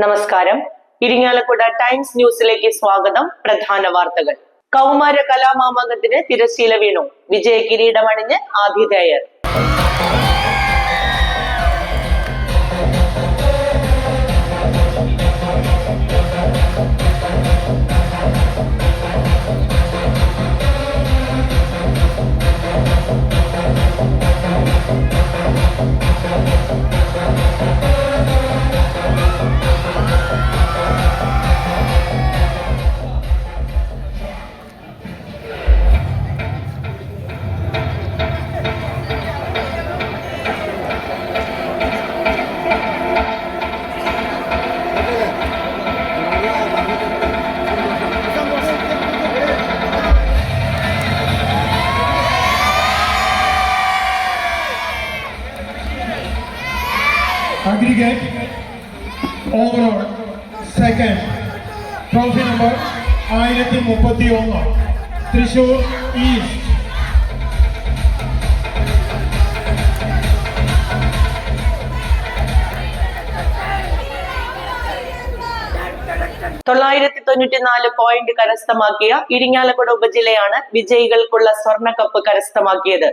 നമസ്കാരം. ഇരിങ്ങാലക്കുട ടൈംസ് ന്യൂസിലേക്ക് സ്വാഗതം. പ്രധാന വാർത്തകൾ. കൗമാര കലാമാമകത്തിന് തിരശീല വീണു. വിജയ കിരീടമണിഞ്ഞ് ആതിഥേയർ. മുപ്പത്തി ഒന്ന് തൃശൂർ ഈസ്റ്റ് തൊള്ളായിരത്തി തൊണ്ണൂറ്റിനാല് പോയിന്റ് കരസ്ഥമാക്കിയ ഇരിങ്ങാലക്കുട ഉപജില്ലയാണ് വിജയികൾക്കുള്ള സ്വർണക്കപ്പ് കരസ്ഥമാക്കിയത്.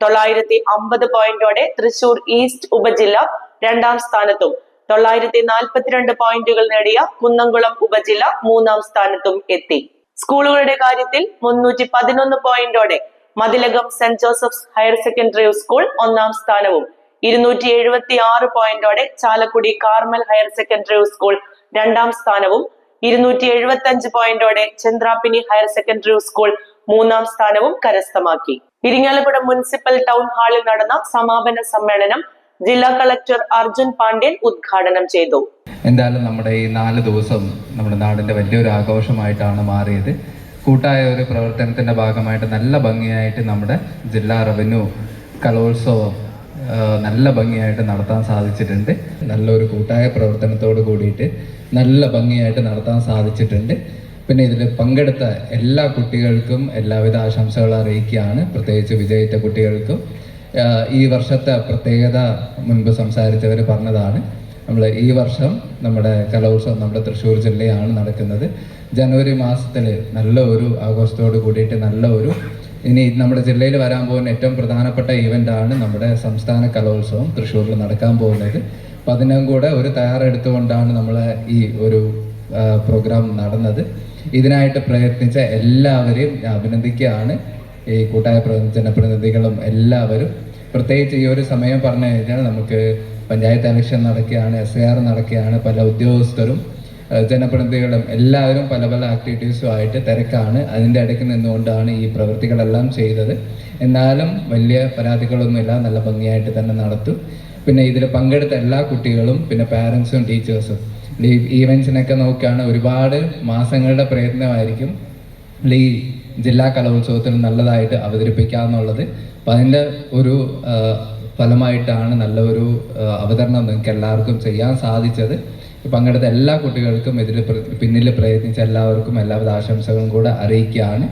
തൊള്ളായിരത്തി അമ്പത് പോയിന്റോടെ തൃശൂർ ഈസ്റ്റ് ഉപജില്ല രണ്ടാം സ്ഥാനത്തും. തൊള്ളായിരത്തി നാൽപ്പത്തിരണ്ട് പോയിന്റുകൾ നേടിയ കുന്നംകുളം ഉപജില്ല മൂന്നാം സ്ഥാനത്തും എത്തി. സ്കൂളുകളുടെ കാര്യത്തിൽ മുന്നൂറ്റി പതിനൊന്ന് പോയിന്റോടെ Mathilakam saint Joseph's higher secondary school ഒന്നാം സ്ഥാനവും ഇരുന്നൂറ്റി എഴുപത്തി ആറ് പോയിന്റോടെ Chalakudy Carmel higher secondary school രണ്ടാം സ്ഥാനവും ഇരുന്നൂറ്റി എഴുപത്തി അഞ്ച് പോയിന്റോടെ ചന്ദ്രാപ്പിനി ഹയർ സെക്കൻഡറി സ്കൂൾ മൂന്നാം സ്ഥാനവും കരസ്ഥമാക്കി. ഇരിങ്ങാലക്കുട മുനിസിപ്പൽ ടൗൺ ഹാളിൽ നടന്ന സമാപന സമ്മേളനം ജില്ലാ കളക്ടർ അർജുൻ പാണ്ഡ്യൻ ഉദ്ഘാടനം ചെയ്തു. എന്തായാലും നമ്മുടെ ഈ നാല് ദിവസം നമ്മുടെ നാടിന്റെ വലിയൊരു ആഘോഷമായിട്ടാണ് മാറിയത്. കൂട്ടായ ഒരു പ്രവർത്തനത്തിന്റെ ഭാഗമായിട്ട് നല്ല ഭംഗിയായിട്ട് നമ്മുടെ ജില്ലാ റവന്യൂ കലോത്സവം നല്ല ഭംഗിയായിട്ട് നടത്താൻ സാധിച്ചിട്ടുണ്ട്. നല്ലൊരു കൂട്ടായ പ്രവർത്തനത്തോട് കൂടിയിട്ട് നല്ല ഭംഗിയായിട്ട് നടത്താൻ സാധിച്ചിട്ടുണ്ട്. പിന്നെ ഇതിൽ പങ്കെടുത്ത എല്ലാ കുട്ടികൾക്കും എല്ലാവിധ ആശംസകൾ അറിയിക്കുകയാണ്. പ്രത്യേകിച്ച് വിജയിച്ച കുട്ടികൾക്കും ഈ വർഷത്തെ പ്രത്യേകത മുൻപ് സംസാരിച്ചവർ പറഞ്ഞതാണ്. നമ്മൾ ഈ വർഷം നമ്മുടെ കലോത്സവം നമ്മുടെ തൃശ്ശൂർ ജില്ലയാണ് നടക്കുന്നത്. ജനുവരി മാസത്തിൽ നല്ല ഒരു ആഘോഷത്തോട് കൂടിയിട്ട് നല്ല ഒരു ഇനി നമ്മുടെ ജില്ലയിൽ വരാൻ പോകുന്ന ഏറ്റവും പ്രധാനപ്പെട്ട ഇവന്റ് ആണ് നമ്മുടെ സംസ്ഥാന കലോത്സവം തൃശ്ശൂരിൽ നടക്കാൻ പോകുന്നത്. അപ്പം അതിനും കൂടെ ഒരു തയ്യാറെടുത്തുകൊണ്ടാണ് നമ്മൾ ഈ ഒരു പ്രോഗ്രാം നടന്നത്. ഇതിനായിട്ട് പ്രയത്നിച്ച എല്ലാവരെയും അഭിനന്ദിക്കുകയാണ്. ഈ കൂട്ടായ പ്ര- ജനപ്രതിനിധികളും എല്ലാവരും പ്രത്യേകിച്ച് ഈ ഒരു സമയം പറഞ്ഞു കഴിഞ്ഞാൽ നമുക്ക് പഞ്ചായത്ത് ഇലക്ഷൻ നടക്കുകയാണ് എസ് ആർ നടക്കുകയാണ് പല ഉദ്യോഗസ്ഥരും ജനപ്രതിനിധികളും എല്ലാവരും പല പല ആക്ടിവിറ്റീസും ആയിട്ട് തിരക്കാണ്. അതിന്റെ ഇടയ്ക്ക് നിന്നുകൊണ്ടാണ് ഈ പ്രവൃത്തികളെല്ലാം ചെയ്തത്. എന്നാലും വലിയ പരാതികളൊന്നുമില്ല നല്ല ഭംഗിയായിട്ട് തന്നെ നടത്തും. പിന്നെ ഇതിൽ പങ്കെടുത്ത എല്ലാ കുട്ടികളും പിന്നെ പാരൻസും ടീച്ചേഴ്സും ഈവൻസിനൊക്കെ നോക്കുകയാണ് ഒരുപാട് മാസങ്ങളുടെ പ്രയത്നമായിരിക്കും. ഈ ജില്ലാ കലോത്സവത്തിന് നല്ലതായിട്ട് അവതരിപ്പിക്കാമെന്നുള്ളത് അപ്പം അതിന്റെ ഒരു ഫലമായിട്ടാണ് നല്ലൊരു അവതരണം നിങ്ങൾക്ക് എല്ലാവർക്കും ചെയ്യാൻ സാധിച്ചത്. പങ്കെടുത്ത എല്ലാ കുട്ടികൾക്കും ഇതിൽ പിന്നിൽ പ്രയത്നിച്ച എല്ലാവർക്കും എല്ലാവിധ ആശംസകളും കൂടെ അറിയിക്കുകയാണ്.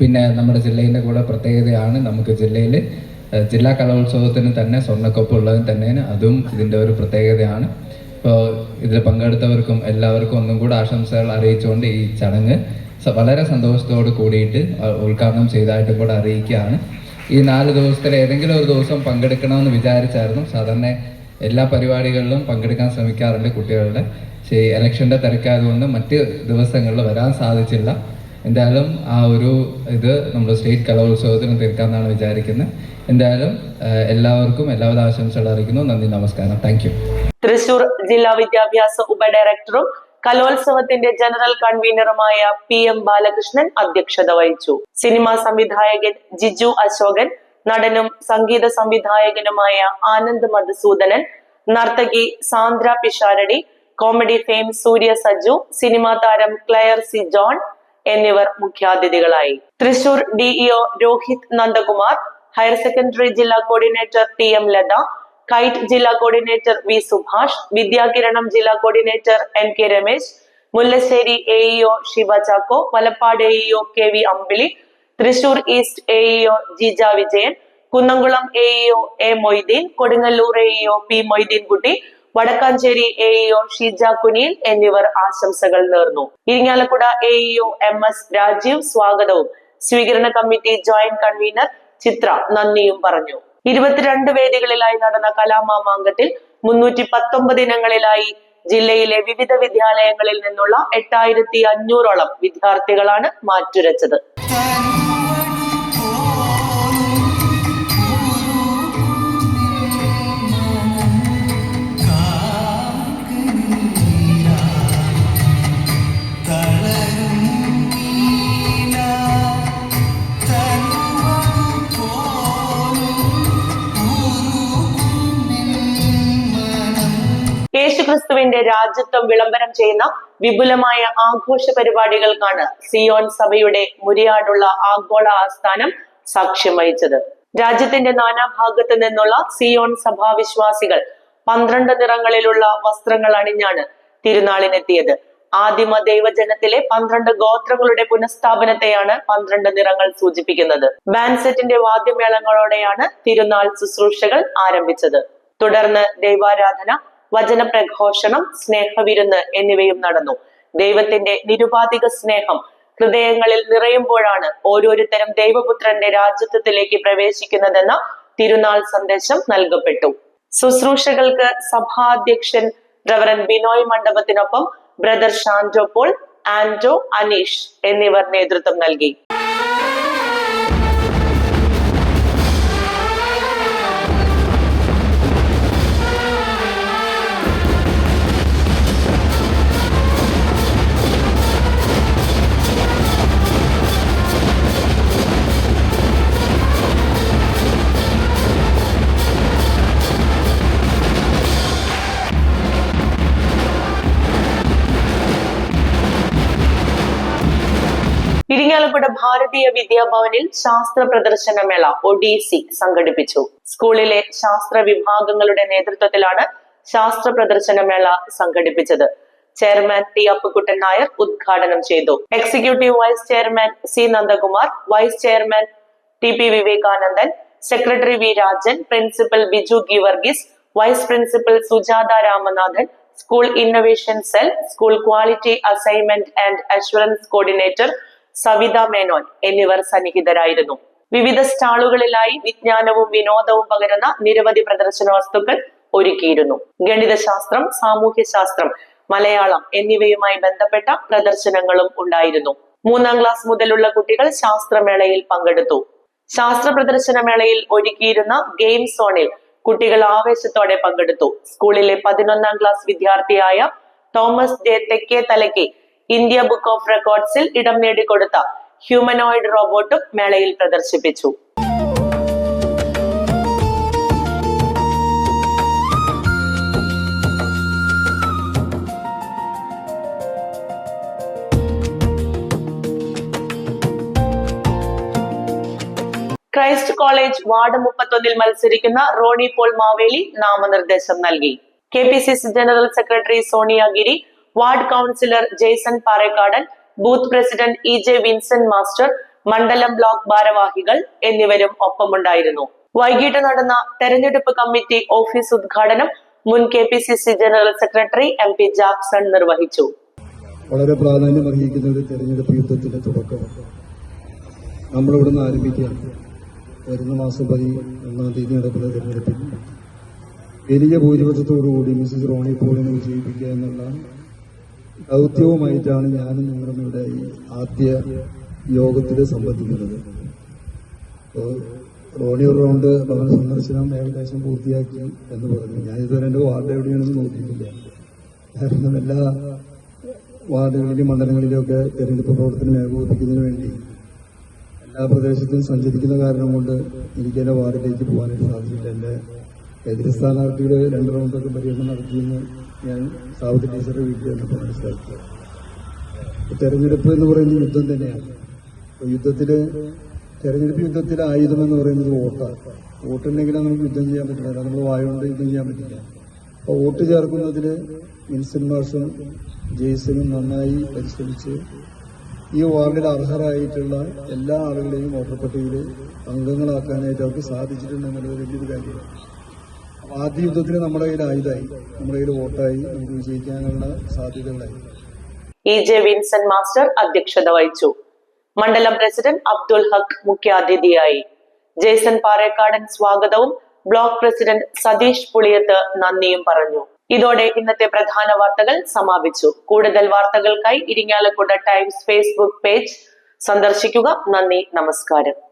പിന്നെ നമ്മുടെ ജില്ലയിന്റെ കൂടെ പ്രത്യേകതയാണ് നമുക്ക് ജില്ലയിൽ ജില്ലാ കലോത്സവത്തിന് തന്നെ സ്വർണക്കൊപ്പ് ഉള്ളതിന് തന്നെയാണ്. അതും ഇതിന്റെ ഒരു പ്രത്യേകതയാണ്. ഇപ്പോൾ ഇതിൽ പങ്കെടുത്തവർക്കും എല്ലാവർക്കും ഒന്നും കൂടെ ആശംസകൾ അറിയിച്ചുകൊണ്ട് ഈ ചടങ്ങ് വളരെ സന്തോഷത്തോട് കൂടിയിട്ട് ഉദ്ഘാടനം ചെയ്തതായിട്ടും കൂടെ അറിയിക്കുകയാണ്. ഈ നാല് ദിവസത്തിൽ ഏതെങ്കിലും ഒരു ദിവസം പങ്കെടുക്കണമെന്ന് വിചാരിച്ചായിരുന്നു. സാധാരണ എല്ലാ പരിപാടികളിലും പങ്കെടുക്കാൻ ശ്രമിക്കാറുണ്ട് കുട്ടികളുടെ. ഇലക്ഷന്റെ തിരക്കായതുകൊണ്ട് മറ്റ് ദിവസങ്ങളിൽ വരാൻ സാധിച്ചില്ല. എന്തായാലും ആ ഒരു ഇത് നമ്മുടെ സ്റ്റേറ്റ് കലോത്സവത്തിന് തീർക്കാമെന്നാണ് വിചാരിക്കുന്നത്. എന്തായാലും എല്ലാവർക്കും എല്ലാവിധ ആശംസകൾ അറിയിക്കുന്നു. നന്ദി നമസ്കാരം. Thank you. തൃശൂർ ജില്ലാ വിദ്യാഭ്യാസ ഉപഡയറക്ടറും കലോത്സവത്തിന്റെ ജനറൽ കൺവീനറുമായ പി എം ബാലകൃഷ്ണൻ അധ്യക്ഷത വഹിച്ചു. സിനിമാ സംവിധായകൻ ജിജു അശോകൻ നടനും സംഗീത സംവിധായകനുമായ ആനന്ദ് മധുസൂദനൻ നർത്തകി Sandra Pisharody comedy fame Surya Saju cinema താരം ക്ലയർ സി ജോൺ എന്നിവർ മുഖ്യാതിഥികളായി. Thrissur DEO Rohit Nandakumar higher secondary ജില്ലാ coordinator T M Latha KITE ജില്ലാ കോർഡിനേറ്റർ വി സുഭാഷ് വിദ്യാകിരണം ജില്ലാ coordinator N K Ramesh Mullassery A EO Shiva Chacko Valappad AEO K V Ambili Thrissur east A EO Jija Vijayan Kunnamkulam A EO A Moideen Kodungallur A EO P Moideen Kutty Vadakkanchery A EO Sheeja Kuniyil എന്നിവർ ആശംസകൾ നേർന്നു. Irinjalakuda A EO M S Rajeev സ്വാഗതവും. സ്വീകരണ committee joint convener ചിത്ര നന്ദിയും പറഞ്ഞു. ഇരുപത്തിരണ്ട് വേദികളിലായി നടന്ന കലാമാമാങ്കത്തിൽ മുന്നൂറ്റി പത്തൊമ്പത് ഇനങ്ങളിലായി ജില്ലയിലെ വിവിധ വിദ്യാലയങ്ങളിൽ നിന്നുള്ള എട്ടായിരത്തി അഞ്ഞൂറോളം വിദ്യാർത്ഥികളാണ് മാറ്റുരച്ചത്. യേശുക്രിസ്തുവിന്റെ രാജ്യത്വം വിളംബരം ചെയ്യുന്ന വിപുലമായ ആഘോഷ പരിപാടികൾക്കാണ് സിയോൻ സഭയുടെ മുരിയാടുള്ള ആഗോള ആസ്ഥാനം സാക്ഷ്യം വഹിച്ചത്. രാജ്യത്തിന്റെ നാനാഭാഗത്ത് നിന്നുള്ള സിയോൺ സഭാ വിശ്വാസികൾ പന്ത്രണ്ട് നിറങ്ങളിലുള്ള വസ്ത്രങ്ങൾ അണിഞ്ഞാണ് തിരുനാളിനെത്തിയത്. ആദിമ ദൈവജനത്തിലെ പന്ത്രണ്ട് ഗോത്രങ്ങളുടെ പുനഃസ്ഥാപനത്തെയാണ് പന്ത്രണ്ട് നിറങ്ങൾ സൂചിപ്പിക്കുന്നത്. ബാൻസെറ്റിന്റെ വാദ്യമേളങ്ങളോടെയാണ് തിരുനാൾ ശുശ്രൂഷകൾ ആരംഭിച്ചത്. തുടർന്ന് ദൈവാരാധന വചനപ്രഘോഷണം സ്നേഹവിരുന്ന് എന്നിവയും നടന്നു. ദൈവത്തിന്റെ നിരുപാധിക സ്നേഹം ഹൃദയങ്ങളിൽ നിറയുമ്പോഴാണ് ഓരോരുത്തരും ദൈവപുത്രന്റെ രാജ്യത്വത്തിലേക്ക് പ്രവേശിക്കുന്നതെന്ന തിരുനാൾ സന്ദേശം നൽകപ്പെട്ടു. ശുശ്രൂഷകൾക്ക് സഭാധ്യക്ഷൻ റവറൻ ബിനോയ് മണ്ഡപത്തിനൊപ്പം ബ്രദർ ഷാൻജോ പോൾ ആൻഡോ അനീഷ് എന്നിവർ നേതൃത്വം നൽകി. ഇരിങ്ങാലക്കുട ഭാരതീയ വിദ്യാഭവനിൽ ശാസ്ത്ര പ്രദർശന മേള ഒഡീസി സംഘടിപ്പിച്ചു. സ്കൂളിലെ ശാസ്ത്ര വിഭാഗങ്ങളുടെ നേതൃത്വത്തിലാണ് ശാസ്ത്ര പ്രദർശന മേള സംഘടിപ്പിച്ചത്. ചെയർമാൻ ടി അപ്പുക്കുട്ടൻ നായർ ഉദ്ഘാടനം ചെയ്തു. Executive vice chairman C Nandakumar vice chairman T P Vivekanandan secretary V Rajan principal Biju Geevarghese vice principal Sujatha Ramanathan school innovation cell school quality assignment and assurance coordinator Savitha Menon എന്നിവർ സന്നിഹിതരായിരുന്നു. വിവിധ സ്റ്റാളുകളിലായി വിജ്ഞാനവും വിനോദവും പകരുന്ന നിരവധി പ്രദർശന വസ്തുക്കൾ ഒരുക്കിയിരുന്നു. ഗണിതശാസ്ത്രം സാമൂഹ്യശാസ്ത്രം മലയാളം എന്നിവയുമായി ബന്ധപ്പെട്ട പ്രദർശനങ്ങളും ഉണ്ടായിരുന്നു. മൂന്നാം ക്ലാസ് മുതലുള്ള കുട്ടികൾ ശാസ്ത്രമേളയിൽ പങ്കെടുത്തു. ശാസ്ത്ര പ്രദർശന മേളയിൽ ഒരുക്കിയിരുന്ന ഗെയിം സോണിൽ കുട്ടികൾ ആവേശത്തോടെ പങ്കെടുത്തു. സ്കൂളിലെ പതിനൊന്നാം ക്ലാസ് വിദ്യാർത്ഥിയായ തോമസ് ജെ തെക്കേ തലയ്ക്ക് ഇന്ത്യ ബുക്ക് ഓഫ് റെക്കോർഡ്സിൽ ഇടം നേടിക്കൊടുത്ത ഹ്യൂമനോയിഡ് റോബോട്ടും മേളയിൽ പ്രദർശിപ്പിച്ചു. ക്രൈസ്റ്റ് കോളേജ് വാർഡ് മുപ്പത്തൊന്നിൽ മത്സരിക്കുന്ന റോണി പോൾ മാവേലി നാമനിർദ്ദേശം നൽകി. K P C C general secretary Soniyagiri ward councillor Jaison Parekkadan booth president E J Vincent master മണ്ഡലം ബ്ലോക്ക് ഭാരവാഹികൾ എന്നിവരും ഒപ്പമുണ്ടായിരുന്നു. വൈകിട്ട് നടന്ന തെരഞ്ഞെടുപ്പ് കമ്മിറ്റി ഓഫീസ് ഉദ്ഘാടനം മുൻ K P C C general secretary M P Jackson നിർവഹിച്ചു. വളരെ പ്രാധാന്യം അർഹിക്കുന്ന ഒരു തെരഞ്ഞെടുപ്പ് യുദ്ധത്തിന്റെ തുടക്കം. നമ്മളിവിടുന്ന് ആരംഭിക്കുകയാണ് വരുന്ന മാസം പതി ഒന്നാം തീയതി നടക്കുന്ന തെരഞ്ഞെടുപ്പിൽ. വലിയ ഭൂരിപക്ഷത്തോടുകൂടി മിസ്സിസ് റോണി പോളിനെ വിജയിപ്പിക്കുക എന്നുള്ള ദൗത്യവുമായിട്ടാണ് ഞാനും നിങ്ങളും ഇവിടെ ഈ ആദ്യ യോഗത്തിൽ സംബന്ധിക്കുന്നത്. റോണി റൗണ്ട് ഭവന സന്ദർശനം ഏകദേശം പൂർത്തിയാക്കി എന്ന് പറഞ്ഞു. ഞാൻ ഇതുവരെ എന്റെ വാർഡ് എവിടെയാണെന്ന് നോക്കിയിട്ടില്ല. കാരണം എല്ലാ വാർഡുകളിലും മണ്ഡലങ്ങളിലുമൊക്കെ തെരഞ്ഞെടുപ്പ് പ്രവർത്തനം ഏകോപിപ്പിക്കുന്നതിന് വേണ്ടി എല്ലാ പ്രദേശത്തും സഞ്ചരിക്കുന്ന കാരണം കൊണ്ട് എനിക്ക് എന്റെ വാർഡിലേക്ക് പോകാനായിട്ട് സാധിച്ചിട്ടില്ല എന്റെ എതിർ സ്ഥാനാർത്ഥിയുടെ രണ്ട് റൗണ്ടൊക്കെ പര്യടനം നടത്തിയെന്ന് ഞാൻ സാവത്ത് ടീച്ചറുടെ വീട്ടിൽ വന്നപ്പോൾ മനസ്സിലാക്കി അപ്പോൾ തെരഞ്ഞെടുപ്പ് എന്ന് പറയുന്നത് യുദ്ധം തന്നെയാണ്. അപ്പോൾ യുദ്ധത്തിൽ തെരഞ്ഞെടുപ്പ് യുദ്ധത്തിൽ ആയുധം എന്ന് പറയുന്നത് വോട്ടാണ് വോട്ടുണ്ടെങ്കിലാണ് നമുക്ക് യുദ്ധം ചെയ്യാൻ പറ്റില്ല. അല്ലാതെ നമ്മൾ വായുകൊണ്ട് യുദ്ധം ചെയ്യാൻ പറ്റില്ല. അപ്പോൾ വോട്ട് ചേർക്കുന്നതിൽ വിൻസെന്റ് മാഷും ജെയ്സനും നന്നായി പരിശ്രമിച്ച് ഈ വാർഡിൽ അർഹരായിട്ടുള്ള എല്ലാ ആളുകളെയും വോട്ടർ പട്ടികയിൽ അംഗങ്ങളാക്കാനായിട്ട് അവർക്ക് സാധിച്ചിട്ടുണ്ടെന്നുള്ളത് വലിയൊരു കാര്യമാണ്. ആദ്യ യുദ്ധത്തിൽ നമ്മുടെ കയ്യിൽ ആയുധമായി നമ്മുടെ കയ്യിൽ വോട്ടായി നമുക്ക് വിജയിക്കാനുള്ള സാധ്യതകളായി ഇ ജെ വിൻസെന്റ് മാസ്റ്റർ അധ്യക്ഷത വഹിച്ചു. മണ്ഡലം പ്രസിഡന്റ് അബ്ദുൽ ഹക്ക് മുഖ്യാതിഥിയായി. ജേസൺ പാറേക്കാടൻ സ്വാഗതവും ബ്ലോക്ക് പ്രസിഡന്റ് സതീഷ് പുളിയത്ത് നന്ദിയും പറഞ്ഞു. ഇതോടെ ഇന്നത്തെ പ്രധാന വാർത്തകൾ സമാപിച്ചു. കൂടുതൽ വാർത്തകൾക്കായി ഇരിങ്ങാലക്കുട ടൈംസ് ഫേസ്ബുക്ക് പേജ് സന്ദർശിക്കുക. നന്ദി നമസ്കാരം.